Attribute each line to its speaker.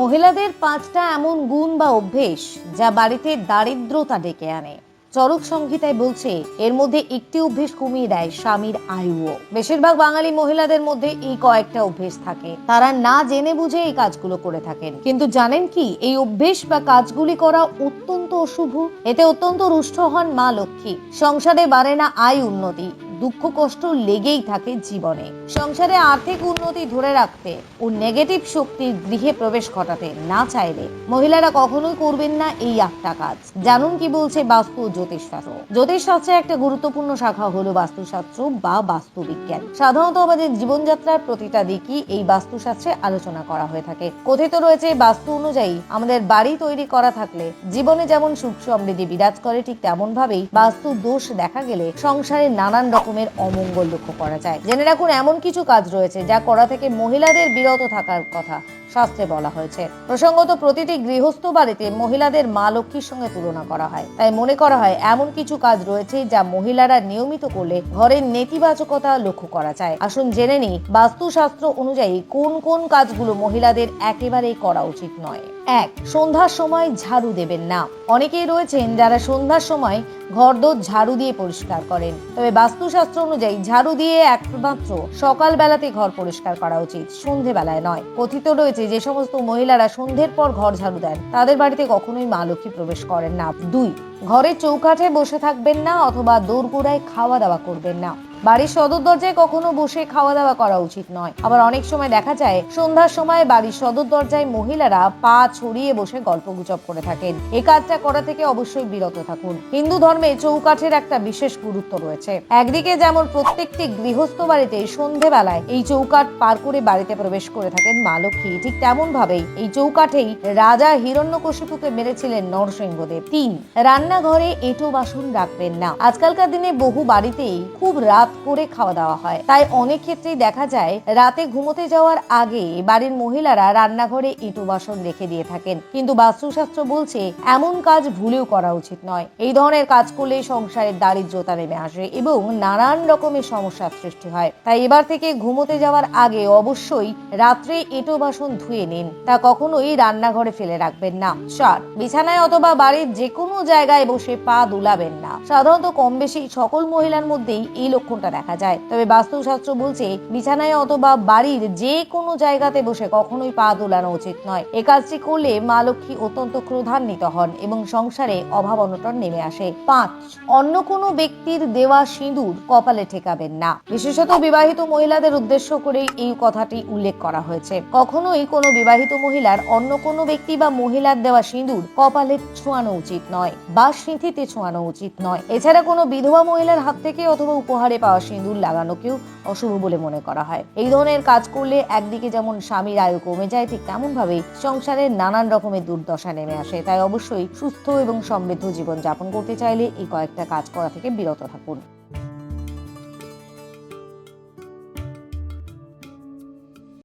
Speaker 1: মহিলাদের পাঁচটা এমন গুণ বা অভ্যেস যা বাড়িতে দারিদ্রতা ডেকে আনে। চরক সংহিতায় বলছে, এর মধ্যে একটি অভ্যেস কমিয়ে দেয় স্বামীর আয়ুও। বেশিরভাগ বাঙালি মহিলাদের মধ্যে এই কয়েকটা অভ্যেস থাকে। তারা না জেনে বুঝে এই কাজগুলো করে থাকেন। কিন্তু জানেন কি, এই অভ্যেস বা কাজগুলি করা অত্যন্ত অশুভ। এতে অত্যন্ত রুষ্ট হন মা লক্ষ্মী। সংসারে বাড়ে না আয় উন্নতি। দুঃখ, কষ্ট লেগেই থাকে জীবনে। সংসারে আর্থিক উন্নতি ধরে রাখতে ও নেগেটিভ শক্তির গৃহে প্রবেশ ঘটাতে না চাইলে মহিলারা কখনোই করবেন না এই আটটা কাজ। জানুন কি বলছে বাস্তু জ্যোতিষশাস্ত্র। জ্যোতিষশাস্ত্রের একটা গুরুত্বপূর্ণ শাখা হলো বাস্তুশাস্ত্র বা বাস্তুবিজ্ঞান। সাধারণত আমাদের জীবনযাত্রার প্রতিটা দিকই এই বাস্তুশাস্ত্রে আলোচনা করা হয়ে থাকে। কথিত রয়েছে বাস্তু অনুযায়ী আমাদের বাড়ি তৈরি করা থাকলে জীবনে যেমন সুখ সমৃদ্ধি বিরাজ করে ঠিক তেমন ভাবেই বাস্তু দোষ দেখা গেলে সংসারে নানান রকমের অমঙ্গল লক্ষ্য করা যায়। জেনে রাখুন, এমন কিছু কাজ রয়েছে যা করা থেকে মহিলাদের বিরত থাকার কথা শাস্ত্রে বলা হয়েছে। প্রসঙ্গত, প্রতিটি গৃহস্থ বাড়িতে মহিলাদের মা লক্ষ্মীর সঙ্গে তুলনা করা হয়। তাই মনে করা হয়, এমন কিছু কাজ রয়েছে যা মহিলারা নিয়মিত করলে ঘরের নেতিবাচকতা লক্ষ্য করা যায়। আসুন, জেনে নিই, বাস্তুশাস্ত্র অনুযায়ী কোন কোন কাজগুলো মহিলাদের একেবারেই করা উচিত নয়। এক, সন্ধ্যার সময় ঝাড়ু দেবেন না। অনেকেই রয়েছেন যারা সন্ধ্যার সময় ঘরদোর ঝাড়ু দিয়ে পরিষ্কার করেন। তবে বাস্তুশাস্ত্র অনুযায়ী ঝাড়ু দিয়ে একমাত্র সকালবেলাতে ঘর পরিষ্কার করা উচিত, সন্ধেবেলায় নয়। কথিত রয়েছে যে সমস্ত মহিলারা সন্ধ্যের পর ঘর ঝাড়ু দেন, তাদের বাড়িতে কখনোই মা লক্ষ্মী প্রবেশ করেন না। দুই ঘরের চৌকাঠে বসে থাকবেন না অথবা দোরগোড়ায় খাওয়া দাওয়া করবেন না। বাড়ির সদর দরজায় কখনো বসে খাওয়া দাওয়া করা উচিত নয়। আবার অনেক সময় দেখা যায়, সন্ধ্যার সময় বাড়ির সদর দরজায় মহিলারা পা ছড়িয়ে বসে গল্প গুজব করে থাকেন। এই কাজটা করা থেকে অবশ্যই বিরত থাকুন। হিন্দু ধর্মে চৌকাঠের একটা বিশেষ গুরুত্ব রয়েছে। একদিকে যেমন প্রত্যেকটি গৃহস্থ বাড়িতে সন্ধেবেলায় এই চৌকাঠ পার করে বাড়িতে প্রবেশ করে থাকেন মা লক্ষ্মী, ঠিক তেমন ভাবেই এই চৌকাঠেই রাজা হিরণ্যকশিপুকে মেরেছিলেন নরসিংহদেব। তিন রান্নাঘরে এঁটো বাসন রাখবেন না। আজকালকার দিনে বহু বাড়িতেই খুব রাত করে খাওয়া দাওয়া হয়। তাই অনেক ক্ষেত্রেই দেখা যায়, রাতে ঘুমোতে যাওয়ার আগে বাড়ির মহিলারা রান্নাঘরে এঁটো বাসন রেখে দিয়ে থাকেন। কিন্তু বাস্তুশাস্ত্র বলছে, এমন কাজ ভুলেও করা উচিত নয়। এই ধরনের কাজ করলে সংসারের দারিদ্রতা নেমে আসে এবং নানান রকমের সমস্যার সৃষ্টি হয়। তাই এবার থেকে ঘুমোতে যাওয়ার আগে অবশ্যই রাত্রে এঁটো বাসন ধুয়ে নিন। তা কখনোই রান্নাঘরে ফেলে রাখবেন না। চার বিছানায় অথবা বাড়ির যে কোনো জায়গায় বসে পা দুলাবেন না। সাধারণত কম বেশি সকল মহিলার মধ্যেই এই লক্ষণটা দেখা যায়। তবে বাস্তুশাস্ত্র বলছে, বিছানায় অথবা বাড়ির যে কোনো জায়গাতে বসে কখনোই পা দুলানো উচিত নয়। এ কাজটি করলে মা লক্ষ্মী অত্যন্ত ক্রোধান্বিত হন এবং সংসারে অভাব অনটন নেমে আসে। পাঁচ, অন্য কোনো ব্যক্তির দেওয়া সিঁদুর কপালে ঠেকাবেন না। বিশেষত বিবাহিত মহিলাদের উদ্দেশ্য করে এই কথাটি উল্লেখ করা হয়েছে। কখনোই কোনো বিবাহিত মহিলার অন্য কোনো ব্যক্তি বা মহিলার দেওয়া সিঁদুর কপালে ছোঁয়ানো উচিত নয়। বা সিঁথিতে ছোঁয়ানো উচিত নয়। এছাড়া কোনো বিধবা মহিলার হাত থেকে অথবা উপহারে পাওয়া সিঁদুর লাগানোকেও অশুভ বলে মনে করা হয়। এই ধরনের কাজ করলে একদিকে যেমন স্বামীর আয়ু কমে যায়, ঠিক তেমন ভাবে সংসারের নানান রকমের দুর্দশা নেমে আসে। তাই অবশ্যই সুস্থ এবং সমৃদ্ধ জীবন যাপন করতে চাইলে এই কয়েকটা কাজ করা থেকে বিরত থাকুন।